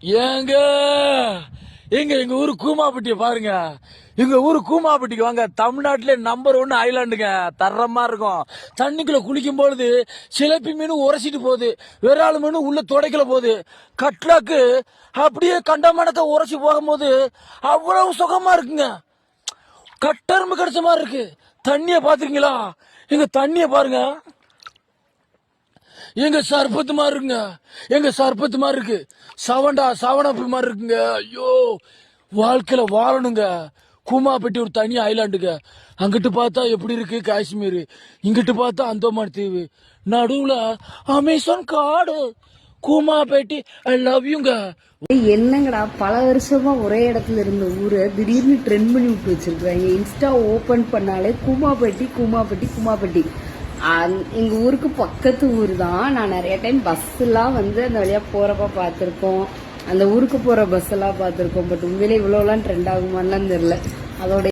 ஏங்க எங்க எங்க ஊரு கூமாப்பட்டியை பாருங்க. எங்க ஊரு கூமாப்பட்டிக்கு வாங்க. தமிழ்நாட்டிலே நம்பர் ஒன் ஐலாண்டுங்க தரமா இருக்கும். தண்ணிக்குள்ள குளிக்கும் பொழுது சிலப்பி மீன் உரைச்சிட்டு போகுது. விரால் மீன் உள்ள துடைக்கல போகுது. கட்லாக்கு அப்படியே கண்டமானத்தை உரைச்சி போகும்போது அவ்வளவு சுகமா இருக்குங்க. கட்டரும்பு கிடைச்ச மாதிரி இருக்கு. தண்ணியை பாத்துருக்கீங்களா எங்க தண்ணியை பாருங்க. எங்க சர்பத்து மாதிரி இருக்குங்க. எங்க சர்பத்து மாதிரி இருக்கு. சவண்டா சவனப்பு மாதிரி இருக்குங்க. ஐயோ வாழ்க்கையில வாழணுங்க. கூமாப்பட்டி ஒரு தனி ஐலாண்டுங்க. அங்கிட்டு பார்த்தா எப்படி இருக்கு காஷ்மீர்? இங்கிட்டு பார்த்தா அந்தமான் தீவு. நடுவுல அமேசான் காடு. கூமாப்பேட்டி ஐ லவ் யூங்க என்னங்கடா? பல வருஷமா ஒரே இடத்துல இருந்த ஊரை. திடீர்னு ட்ரெண்ட் பண்ணி விட்டு வச்சிருக்காங்க இன்ஸ்டா ஓபன் பண்ணாலே கூமாப்பட்டி கூமாப்பட்டி கூமாப்பட்டி. அந்- எங்க ஊருக்கு பக்கத்து ஊர் தான் நான் நிறைய டைம் பஸ் எல்லாம் வந்து அந்த வழியா போறப்ப பார்த்துருக்கோம். அந்த ஊருக்கு போற பஸ் எல்லாம் பட் உண்மையிலே இவ்வளோலாம் ட்ரெண்ட் ஆகுமான்லாம் தெரியல. அதோட